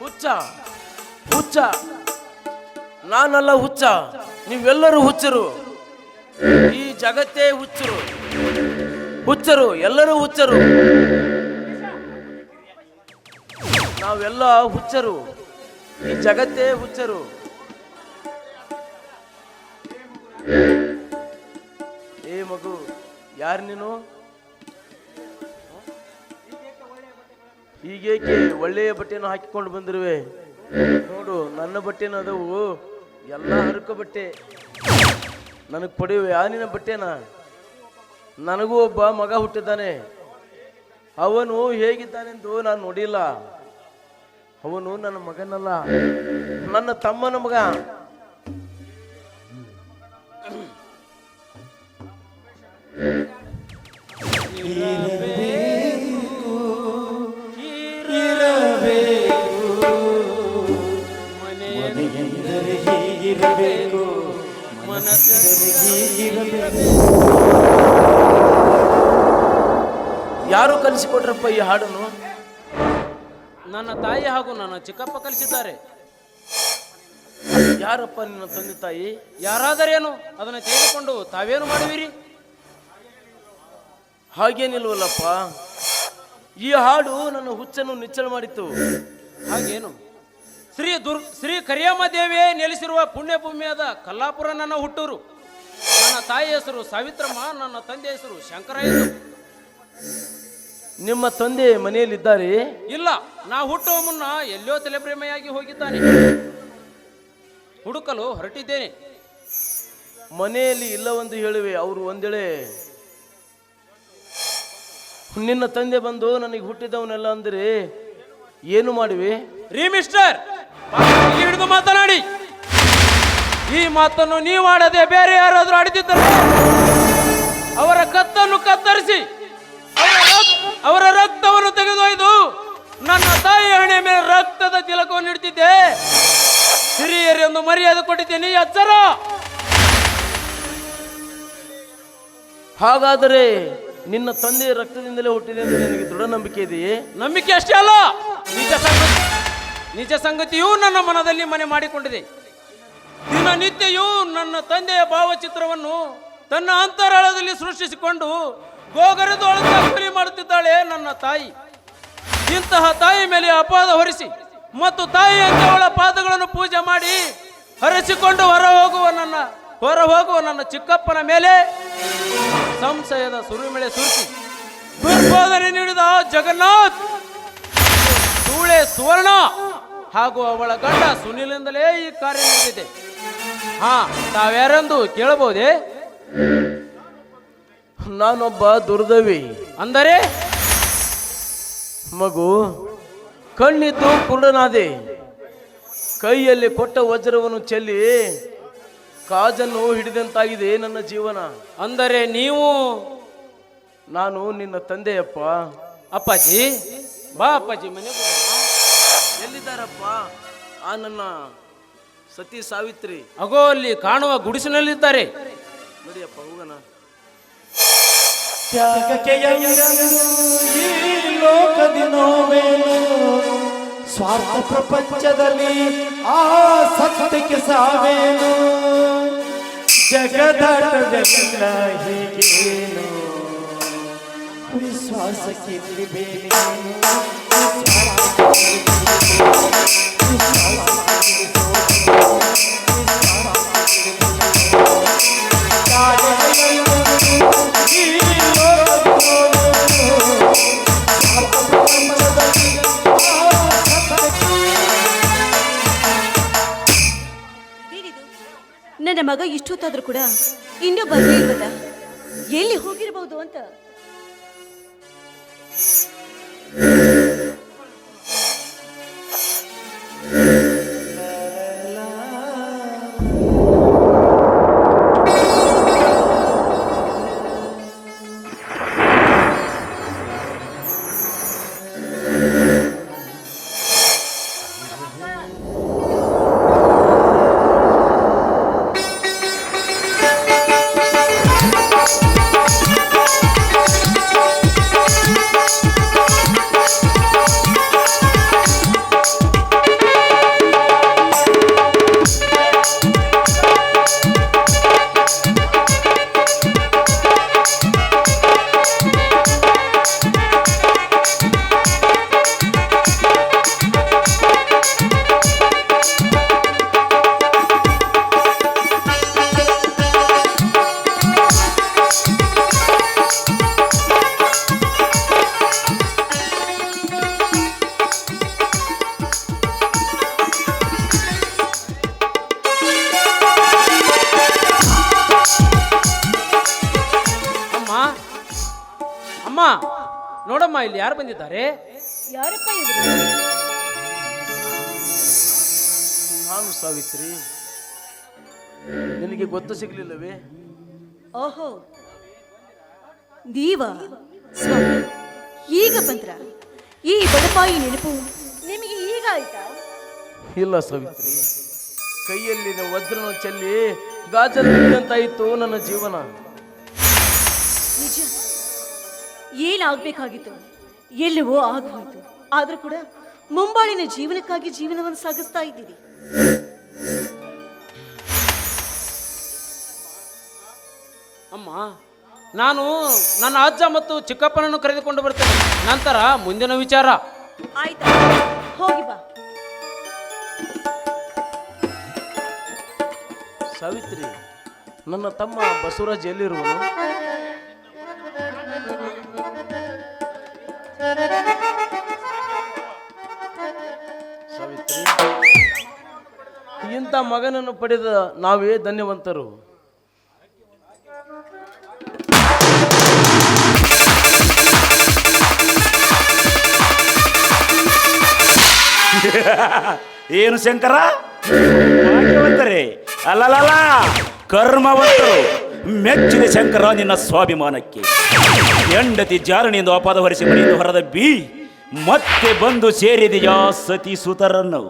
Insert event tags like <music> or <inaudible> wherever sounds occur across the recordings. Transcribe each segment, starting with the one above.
ಹುಚ್ಚ ಹುಚ್ಚ. ನಾನಲ್ಲ ಹುಚ್ಚ, ನೀವೆಲ್ಲರೂ ಹುಚ್ಚರು. ಈ ಜಗತ್ತೇ ಹುಚ್ಚರು. ಹುಚ್ಚರು, ಎಲ್ಲರೂ ಹುಚ್ಚರು. ನಾವೆಲ್ಲ ಹುಚ್ಚರು. ಈ ಜಗತ್ತೇ ಹುಚ್ಚರು. ಏ ಮಗು, ಯಾರು ನೀನು? ಹೀಗೇಕೆ ಒಳ್ಳೆಯ ಬಟ್ಟೆಯನ್ನು ಹಾಕಿಕೊಂಡು ಬಂದಿರುವೆ? ನೋಡು, ನನ್ನ ಬಟ್ಟೆನ ಅದವು ಎಲ್ಲ ಹರಕ ಬಟ್ಟೆ. ನನಗೆ ಪಡೆಯುವೆ ಆ ನಿನ್ನ ಬಟ್ಟೆನ? ನನಗೂ ಒಬ್ಬ ಮಗ ಹುಟ್ಟಿದ್ದಾನೆ. ಅವನು ಹೇಗಿದ್ದಾನೆಂದು ನಾನು ನೋಡಿಲ್ಲ. ಅವನು ನನ್ನ ಮಗನಲ್ಲ. ನನ್ನ ತಮ್ಮನ ಮಗ. ಮನೆಯೆಂದರೆ ಹೀಗಿರಬೇಕು ಯಾರು ಕಲಿಸಿಕೊಟ್ರಪ್ಪ ಈ ಹಾಡನ್ನು? ನನ್ನ ತಾಯಿ ಹಾಗೂ ನನ್ನ ಚಿಕ್ಕಪ್ಪ ಕಲಿಸಿದ್ದಾರೆ. ಯಾರಪ್ಪ ನಿನ್ನ ತಂದೆ ತಾಯಿ? ಯಾರಾದರೇನು? ಅದನ್ನು ತೆಗೆದುಕೊಂಡು ತಾವೇನು ಮಾಡುವಿರಿ? ಹಾಗೇನಿಲ್ವಲ್ಲಪ್ಪ. ಈ ಹಾಡು ನನ್ನ ಹುಚ್ಚನ್ನು ನಿಚ್ಚಳ ಮಾಡಿತ್ತು. ಹಾಗೇನು? ಶ್ರೀ ದುರ್ ಶ್ರೀ ಕರಿಯಮ್ಮ ದೇವಿಯೇ ನೆಲೆಸಿರುವ ಪುಣ್ಯಭೂಮಿಯಾದ ಕಲ್ಲಾಪುರ ನನ್ನ ಹುಟ್ಟೂರು. ನನ್ನ ತಾಯಿ ಹೆಸರು ಸಾವಿತ್ರಮ್ಮ ನನ್ನ ತಂದೆ ಹೆಸರು ಶಂಕರ ನಿಮ್ಮ ತಂದೆ ಮನೆಯಲ್ಲಿದ್ದಾರೆ? ಇಲ್ಲ ನಾ ಹುಟ್ಟುವ ಮುನ್ನ ಎಲ್ಲೋ ತಲೆಪ್ರೇಮೆಯಾಗಿ ಹೋಗಿದ್ದಾನೆ. ಹುಡುಕಲು ಹೊರಟಿದ್ದೇನೆ. ಮನೆಯಲ್ಲಿ ಇಲ್ಲವೆಂದು ಹೇಳುವೆ ಅವರು ಒಂದೇಳೆ. ನಿನ್ನ ತಂದೆ ಬಂದು ನನಗೆ ಹುಟ್ಟಿದವನೆಲ್ಲ ಅಂದರೆ ಏನು ಮಾಡುವೆ? ರೀ ಮಿಸ್ಟರ್! ಹಿಡಿದು ಮಾತನಾಡಿ. ಈ ಮಾತನ್ನು ನೀವು ಆಡದೆ ಬೇರೆ ಯಾರಾದರೂ ಆಡಿದಿದ್ದರೆ ಅವರ ಕತ್ತನ್ನು ಕತ್ತರಿಸಿ ಅವರ ರಕ್- ಅವರ ರಕ್ತವನ್ನು ತೆಗೆದೊಯ್ದು ನನ್ನ ತಾಯಿ ಹಣೆ ಮೇಲೆ ರಕ್ತದ ತಿಲಕವನ್ನು ಇಡ್ತಿದ್ದೆ. ಹಿರಿಯರೆಂದು ಮರ್ಯಾದೆ ಕೊಟ್ಟಿದ್ದೇನೆ ಅಚ್ಚರ. ಹಾಗಾದರೆ ನಿನ್ನ ತಂದೆ ರಕ್ತದಿಂದಲೇ ಹುಟ್ಟಿದೆ ಎಂದು ನಿನಗೆ ದೃಢ ನಂಬಿಕೆ ಇದೆಯೇ? ನಂಬಿಕೆ ಅಷ್ಟೇ ಅಲ್ಲ. ನಿಜ ಸಂಗತಿ ನಿಜ ಸಂಗತಿಯೂ ನನ್ನ ಮನದಲ್ಲಿ ಮನೆ ಮಾಡಿಕೊಂಡಿದೆ. ದಿನನಿತ್ಯವೂ ನನ್ನ ತಂದೆಯ ಭಾವಚಿತ್ರವನ್ನು ತನ್ನ ಅಂತರಾಳದಲ್ಲಿ ಸೃಷ್ಟಿಸಿಕೊಂಡು ಗೋಗರೆದು ಕೂಲಿ ಮಾಡುತ್ತಿದ್ದಾಳೆ ನನ್ನ ತಾಯಿ. ಇಂತಹ ತಾಯಿ ಮೇಲೆ ಅಪಾದ ಹೊರಿಸಿ ಮತ್ತು ತಾಯಿಯಂತೆ ಅವಳ ಪಾದಗಳನ್ನು ಪೂಜೆ ಮಾಡಿ ಹರಿಸಿಕೊಂಡು ಹೊರ ಹೋಗುವ ನನ್ನ ಹೊರ ಹೋಗುವ ನನ್ನ ಚಿಕ್ಕಪ್ಪನ ಮೇಲೆ ಸಂಶಯದ ಸುರಿಮಳೆ ಸುರಿಸಿ ದುರ್ಬೋಧನೆ ನೀಡಿದ ಜಗನ್ನಾಥ್ ಸೂಳೆ ಸುವರ್ಣ. ಹಾಗೂ ಅವಳ ಗಂಡ ಸುನಿಲಿಂದಲೇ ಈ ಕಾರ್ಯ ನಡೆದಿದೆ. ಹಾ ತಾವ್ಯಾರೆಂದು ಕೇಳಬಹುದೇ? ನಾನೊಬ್ಬ ದುರ್ದವಿ. ಅಂದರೆ? ಮಗು ಕಣ್ಣಿದ್ದು ಕುರುಡನಾದೆ. ಕೈಯಲ್ಲಿ ಕೊಟ್ಟ ವಜ್ರವನ್ನು ಚೆಲ್ಲಿ ಕಾಜನ್ನು ಹಿಡಿದಂತಾಗಿದೆ ನನ್ನ ಜೀವನ. ಅಂದರೆ ನೀವು? ನಾನು ನಿನ್ನ ತಂದೆಯಪ್ಪ. ಅಪ್ಪಾಜಿ ಬಾ ಅಪ್ಪಾಜಿ ಮನೆಗೆ ಹೋಗೋಣ. ಎಲ್ಲಿದ್ದಾರಪ್ಪ? ಆ ನನ್ನ ಸತಿ ಸಾವಿತ್ರಿ. ಅಗೋ ಅಲ್ಲಿ ಕಾಣುವ ಗುಡಿಸಿನಲ್ಲಿದ್ದಾರೆ. ನಡಿಯಪ್ಪ ಹೋಗೋಣ. ತ್ಯಾಗಕ್ಕೆ ಈ ಲೋಕದಿನೋವೇನು ಸ್ವಾರ್ಥ ಪ್ರಪಂಚದಲ್ಲಿ ಆ ಸತ್ಯಕ್ಕೆ ಸಾವೇನು? ಜಗದಾಟವೆಲ್ಲ ಹೀಗೇನು? ವಿಶ್ವಾಸಕ್ಕೆ ಮಗ ಕೂಡ ಇನ್ನೂ ಇಲ್ವಲ್ಲ? ಎಲ್ಲಿ ಹೋಗಿರ್ಬೋದು ಅಂತ ನೋಡಮ್ಮ ಇಲ್ಲಿ ಯಾರು ಬಂದಿದ್ದಾರೆ? ಯಾರಪ್ಪ ಇವರು? ನಾನು ಸಾವಿತ್ರಿ. ನಿನಗೆ ಗೊತ್ತು ಸಿಗ್ಲಿಲ್ಲವೇ? ಓಹೋ. ದೀವ ಸ್ವಾಮಿ ಈಗ ಬಂದ್ರ. ಈ ಬಡಪಾಯಿ ನೆನಪು ನಿಮಗೆ ಈಗ ಆಯ್ತಾ? ಇಲ್ಲ ಸಾವಿತ್ರಿ. ಕೈಯಲ್ಲಿನ ವಜ್ರನ ಚೆಲ್ಲಿ ಗಾಜರಂತಾಯಿತು ನನ್ನ ಜೀವನ. ನಿಜ? ಏನಾಗ್ಬೇಕಾಗಿತ್ತು? ಎಲ್ಲವೋ ಆಗೋಯ್ತು ಆದ್ರೂ ಕೂಡ ಮುಂಬಾಳಿನ ಜೀವನಕ್ಕಾಗಿ ಜೀವನವನ್ನು ಸಾಗಿಸ್ತಾ ಇದ್ದೀರಿ. ಅಮ್ಮ ನಾನು ನನ್ನ ಅಜ್ಜ ಮತ್ತು ಚಿಕ್ಕಪ್ಪನನ್ನು ಕರೆದುಕೊಂಡು ಬರ್ತೇನೆ. ನಂತರ ಮುಂದಿನ ವಿಚಾರ. ಆಯ್ತಾ? ಹೋಗಿ ಬಾ. ಸಾವಿತ್ರಿ ನನ್ನ ತಮ್ಮ ಬಸವರಾಜ್ ಎಲ್ಲಿರುವನು? ಇಂಥ ಮಗನನ್ನು ಪಡೆದ ನಾವೇ ಧನ್ಯವಂತರು. ಏನು ಶಂಕರ? ಭಾಗ್ಯವಂತರೇ. ಅಲ್ಲಲ್ಲ ಕರ್ಮವಂತರು. ಮೆಚ್ಚಿದ ಶಂಕರ ನಿನ್ನ ಸ್ವಾಭಿಮಾನಕ್ಕೆ. ಹೆಂಡತಿ ಜಾರಣಿಯಿಂದ ಅಪಾದ ಹೊರಿಸಿ ಮನೆಯಿಂದ ಹೊರದ ಬಿ. ಮತ್ತೆ ಬಂದು ಸೇರಿದೆಯಾ ಸತಿ ಸುತರನ್ನು.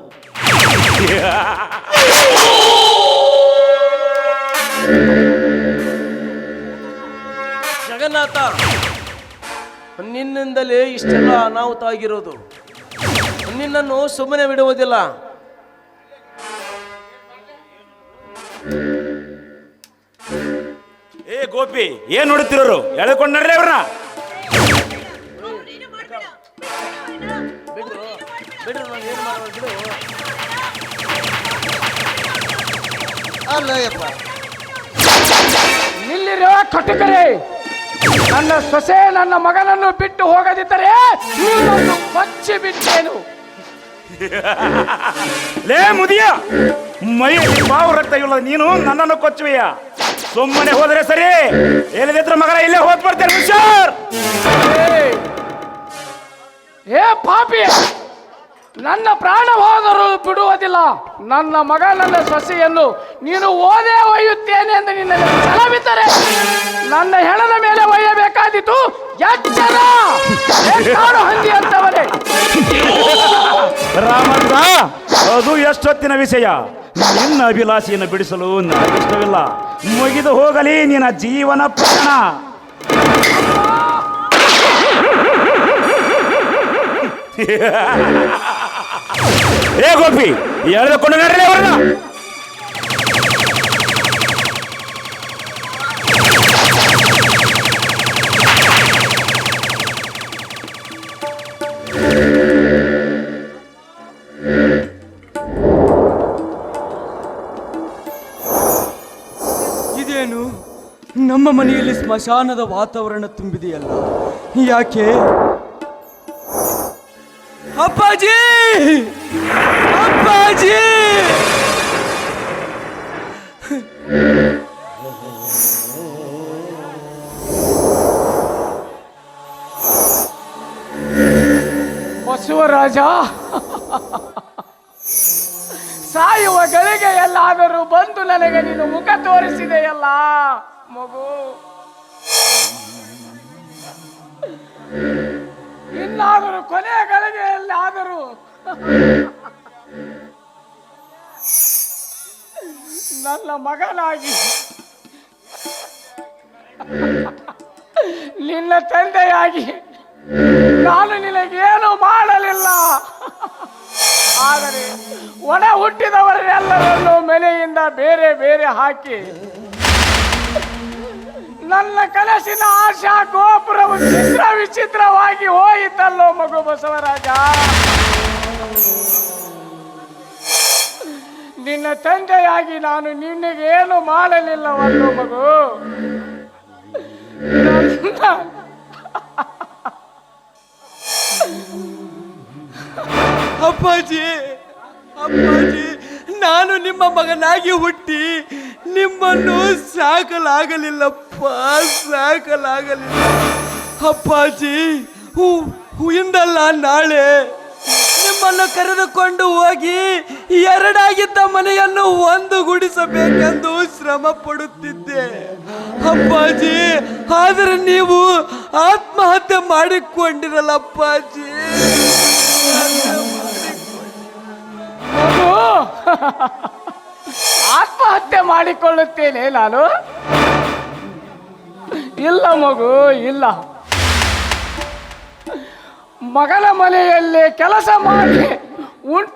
ಜಗನ್ನಾಥ, ನಿನ್ನಿಂದಲೇ ಇಷ್ಟೆಲ್ಲ ಅನಾಹುತ ಆಗಿರೋದು. ನಿನ್ನನ್ನು ಸುಮ್ಮನೆ ಬಿಡುವುದಿಲ್ಲ. ಗೋಪಿ ಏನ್ ನೋಡುತ್ತಿರೋರು ಎಳೆಕೊಂಡು ನಡ್ರಿ ಅವ್ರನ್ನ ಮಾಡೋದು ಬಿಡು ನಿಲ್ಲಿರುವ ಕಟುಕರೆ. ನನ್ನ ಸೊಸೆ ನನ್ನ ಮಗನನ್ನು ಬಿಟ್ಟು ಹೋಗದಿದ್ದರೆ ನೀನನ್ನು ಕೊಚ್ಚಿ ಬಿಟ್ಟೇನು <laughs> ಲೇ ಮುದಿಯ ಮೈ ಬಾವು ರಕ್ತ ಇಲ್ಲ ನೀನು ನನ್ನನ್ನು ಕೊಚ್ಚುವೆಯ? ಸುಮ್ಮನೆ ಹೋದ್ರೆ ಸರಿ? ಎಲ್ಲಿದ್ರ ಮಗನ, ಇಲ್ಲೇ ಹೋದ್ ಬರ್ತೇನೆ, ಹುಷಾರ್! ಏ, ಪಾಪಿ! ನನ್ನ ಪ್ರಾಣ ಹೋದರೂ ಬಿಡುವುದಿಲ್ಲ. ನನ್ನ ಮಗ, ನನ್ನ ಸೊಸೆಯನ್ನು ನೀನು ಓದೇ ಒಯ್ಯುತ್ತೇನೆ ಎಂದು ನಿನ್ನ ಛಲವಿದ್ದರೆ ನನ್ನ ಹೆಣದ ಮೇಲೆ ಒಯ್ಯಬೇಕಾದೀತು. ಎಚ್ಚರ! ಅದು ಎಷ್ಟೊತ್ತಿನ ವಿಷಯ? ನಿನ್ನ ಅಭಿಲಾಷೆಯನ್ನು ಬಿಡಿಸಲು ನನಗಿಷ್ಟವಿಲ್ಲ ಮುಗಿದು ಹೋಗಲಿ ನಿನ್ನ ಜೀವನ ಪ್ರಾಣ ಏ ಗೋಪಿ ಎಳೆದುಕೊಂಡು ನಡಲಿ ಅವರನ್ನ. ಮನೆಯಲ್ಲಿ ಸ್ಮಶಾನದ ವಾತಾವರಣ ತುಂಬಿದೆಯಲ್ಲ? ಯಾಕೆ? ಅಪ್ಪಾಜಿ! ಅಪ್ಪಾಜಿ! ಬಸವರಾಜ! ಸಾಯುವ ಗಳಿಗೆಯಲ್ಲಾದರೂ ಬಂದು ನನಗೆ ನೀನು ಮುಖ ತೋರಿಸಿದೆಯಲ್ಲ? ಮಗು ಇನ್ನಾದರೂ ಕೊನೆಯ ಗಳಿಗೆಯಲ್ಲಾದರೂ ನನ್ನ ಮಗನಾಗಿ. ನಿನ್ನ ತಂದೆಯಾಗಿ. ನಾನು ನಿನಗೇನು ಮಾಡಲಿಲ್ಲ. ಆದರೆ ಒಣ ಹುಟ್ಟಿದವರೆಲ್ಲರನ್ನು ಮನೆಯಿಂದ ಬೇರೆ ಬೇರೆ ಹಾಕಿ ನನ್ನ ಕನಸಿನ ಆಶಾ ಗೋಪುರವು ಚಿತ್ರ ವಿಚಿತ್ರವಾಗಿ ಹೋಯಿತಲ್ಲೋ ಮಗು ಬಸವರಾಜ. ನಿನ್ನ ತಂದೆಯಾಗಿ ನಾನು ನಿನ್ನಗೇನು ಮಾಡಲಿಲ್ಲವಲ್ಲೋ ಮಗು? ಅಪ್ಪಾಜಿ ಅಪ್ಪಾಜಿ, ನಾನು ನಿಮ್ಮ ಮಗನಾಗಿ ಹುಟ್ಟಿ ನಿಮ್ಮನ್ನು ಸಾಕಲಾಗಲಿಲ್ಲಪ್ಪ ಸಾಕಲಾಗಲಿಲ್ಲ. ಅಪ್ಪಾಜಿ, ಹೂ- ಹೂಯಿಂದಲ್ಲ ನಾಳೆ. ನಿಮ್ಮನ್ನು ಕರೆದುಕೊಂಡು ಹೋಗಿ ಎರಡಾಗಿದ್ದ ಮನೆಯನ್ನು ಒಂದು ಗುಡಿಸಬೇಕೆಂದು ಶ್ರಮ ಪಡುತ್ತಿದ್ದೆ ಅಪ್ಪಾಜಿ, ಆದರೆ ನೀವು ಆತ್ಮಹತ್ಯೆ ಮಾಡಿಕೊಂಡಿರಲ್ಲ ಅಪ್ಪಾಜಿ. <laughs> ಆತ್ಮಹತ್ಯೆ ಮಾಡಿಕೊಳ್ಳುತ್ತೇನೆ ನಾನು. ಇಲ್ಲ ಮಗು, ಇಲ್ಲ. ಮಗನ ಮನೆಯಲ್ಲಿ ಕೆಲಸ ಮಾಡಿ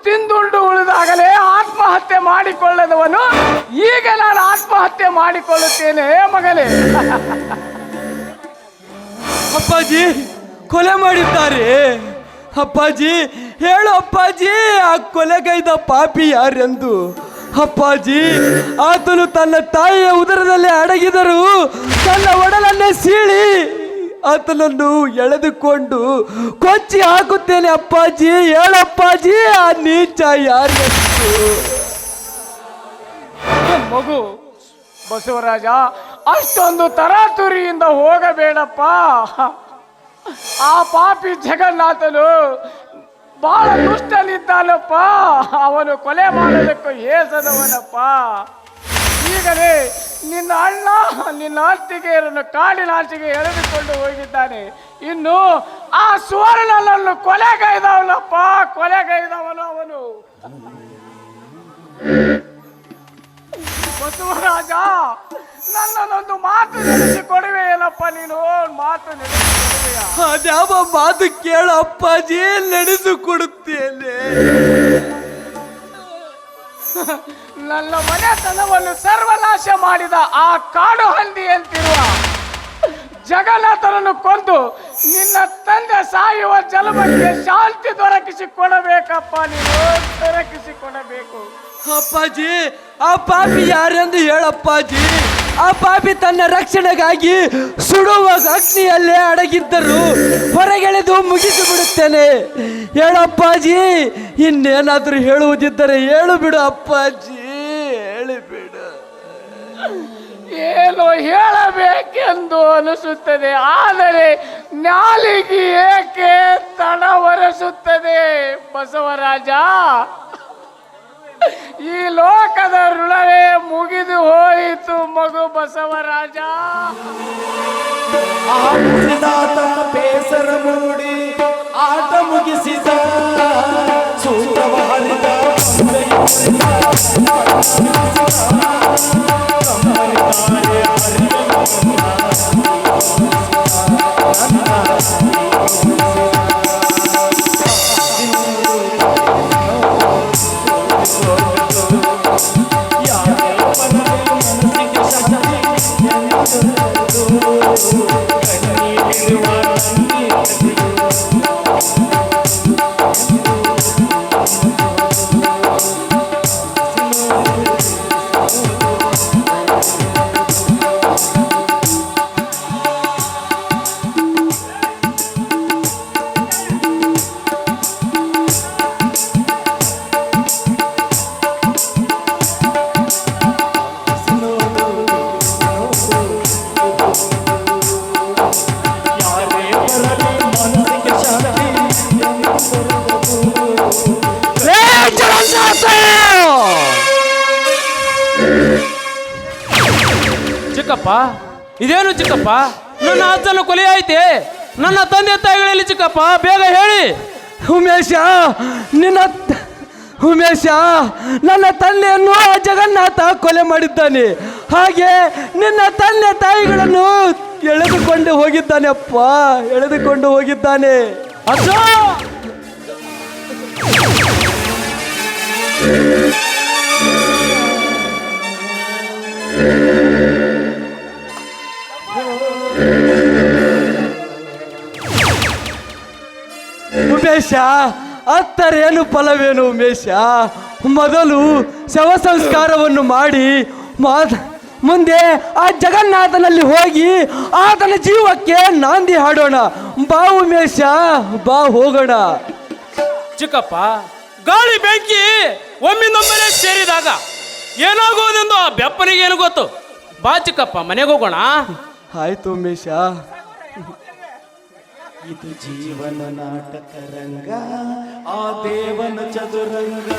ತಿಂದುಂಡು ಉಳಿದಾಗಲೇ ಆತ್ಮಹತ್ಯೆ ಮಾಡಿಕೊಳ್ಳದವನು ಈಗ ನಾನು ಆತ್ಮಹತ್ಯೆ ಮಾಡಿಕೊಳ್ಳುತ್ತೇನೆ ಮಗನೇ. ಅಪ್ಪಾಜಿ, ಕೊಲೆ ಮಾಡಿದ್ದಾರೆ. ಅಪ್ಪಾಜಿ, ಹೇಳು ಅಪ್ಪಾಜಿ, ಆ ಕೊಲೆಗೈದ ಪಾಪಿ ಯಾರೆಂದು? ಅಪ್ಪಾಜಿ ಆತನು ತನ್ನ ತಾಯಿಯ ಉದರದಲ್ಲಿ ಅಡಗಿದರು ತನ್ನ ಒಡಲನ್ನೇ ಸೀಳಿ ಆತನನ್ನು ಎಳೆದುಕೊಂಡು ಕೊಚ್ಚಿ ಹಾಕುತ್ತೇನೆ, ಅಪ್ಪಾಜಿ, ಹೇಳಪ್ಪಾಜಿ, ಆ ನೀಚ ಯಾರು ಮಗು ಬಸವರಾಜ, ಅಷ್ಟೊಂದು ತರಾತುರಿಯಿಂದ ಹೋಗಬೇಡಪ್ಪ. ಆ ಪಾಪಿ ಜಗನ್ನಾಥನು ಬಹಳ ದುಷ್ಟನಿದ್ದಾನಪ್ಪ. ಅವನು ಕೊಲೆ ಮಾಡೋದಕ್ಕೂ ಏಸದವನಪ್ಪ. ಈಗಲೇ ನಿನ್ನ ಅಣ್ಣ, ನಿನ್ನ ಆಸ್ತಿಗೆಯರನ್ನು ಕಾಡಿನ ಆಚೆಗೆ ಎಳೆದುಕೊಂಡು ಹೋಗಿದ್ದಾನೆ. ಇನ್ನು ಆ ಸುವರ್ಣನನ್ನು ಕೊಲೆಗೈದವನಪ್ಪ ಕೊಲೆಗೈದವನು ಅವನು. ಬಸವರಾಜ, ನನ್ನನ್ನೊಂದು ಮಾತು ನೆನೆಸಿ ಕೊಡುವೆಯಲ್ಲಪ್ಪ ನೀನು? ಮಾತು ನೆನೆಸಿ ಅದ್ಯಾವ ಮಾತು ಕೇಳ ಅಪ್ಪಾಜಿ ನಡೆಸಿಕೊಡುತ್ತೇನೆ ನನ್ನ ಮನೆತನವನ್ನು ಸರ್ವನಾಶ ಮಾಡಿದ ಆ ಕಾಡು ಹಂದಿ ಅಂತಿರುವ ಜಗನ್ನಾಥನನ್ನು ಕೊಂದು ನಿನ್ನ ತಂದೆ ಸಾಯುವ ಜಲಮಕ್ಕೆ ಶಾಂತಿ ದೊರಕಿಸಿ ಕೊಡಬೇಕಪ್ಪ ನೀನು ದೊರಕಿಸಿ ಕೊಡಬೇಕು ಅಪ್ಪಾಜಿ ಆ ಪಾಪಿ ಯಾರೆಂದು ಹೇಳಪ್ಪಾಜಿ? ಆ ಪಾಪಿ ತನ್ನ ರಕ್ಷಣೆಗಾಗಿ ಸುಡುವ ಅಗ್ನಿಯಲ್ಲೇ ಅಡಗಿದ್ದರು. ಹೊರಗೆಳೆದು ಮುಗಿಸಿ ಬಿಡುತ್ತೇನೆ ಹೇಳಪ್ಪಾಜಿ, ಇನ್ನೇನಾದರೂ ಹೇಳುವುದಿದ್ದರೆ ಹೇಳು ಬಿಡು ಅಪ್ಪಾಜಿ ಹೇಳಿಬಿಡು ಏನು ಹೇಳಬೇಕೆಂದು ಅನಿಸುತ್ತದೆ, ಆದರೆ ನಾಲಿಗೆ ಏಕೆ ತಡವರಿಸುತ್ತದೆ ಬಸವರಾಜ? ಈ ಲೋಕದ ಋಣವೇ ಮುಗಿದು ಹೋಯಿತು ಮಗು ಬಸವರಾಜ. ಬೇಸರ ಮೂಡಿ ಆಟ ಮುಗಿಸಿದ तू कहीं दिलवा नहीं ಚಿಕ್ಕಪ್ಪ? ಇದೇನು ಚಿಕ್ಕಪ್ಪ? ನನ್ನ ಅಜ್ಜನ ಕೊಲೆ ಐತೆ. ನನ್ನ ತಂದೆ ತಾಯಿಗಳಲ್ಲಿ ಚಿಕ್ಕಪ್ಪ ಬೇಗ ಹೇಳಿ. ಉಮೇಶ ನಿನ್ನ ಉಮೇಶ ನನ್ನ ತಂದೆಯನ್ನು ಜಗನ್ನಾಥ ಕೊಲೆ ಮಾಡಿದ್ದಾನೆ. ಹಾಗೆ ನಿನ್ನ ತಂದೆ ತಾಯಿಗಳನ್ನು ಎಳೆದುಕೊಂಡು ಹೋಗಿದ್ದಾನೆ ಅಪ್ಪ ಎಳೆದುಕೊಂಡು ಹೋಗಿದ್ದಾನೆ. ಅಜ್ಜ! ಉಮೇಶ ಅತ್ತರೇನು ಫಲವೇನು ಮೇಷ ಮೊದಲು ಶವ ಸಂಸ್ಕಾರವನ್ನು ಮಾಡಿ ಮಾದ ಮುಂದೆ ಆ ಜಗನ್ನಾಥನಲ್ಲಿ ಹೋಗಿ ಆತನ ಜೀವಕ್ಕೆ ನಾಂದಿ ಹಾಡೋಣ. ಬಾ ಉಮೇಶ ಬಾ ಹೋಗೋಣ. ಚಿಕ್ಕಪ್ಪ ಗಾಳಿ ಬೆಂಕಿ ಒಮ್ಮಿಂದೊಮ್ಮೆ ಸೇರಿದಾಗ ಏನಾಗುವುದೆಂದು ಆ ಬೆಪ್ಪನಿಗೆ ಏನು ಗೊತ್ತು? ಬಾ ಚಿಕ್ಕಪ್ಪ ಮನೆಗೆ ಹೋಗೋಣ. ಆಯ್ತು ಉಮೇಶ. ಇದು ಜೀವನ ನಾಟಕ ರಂಗ ಆ ದೇವನ ಚದುರಂಗ.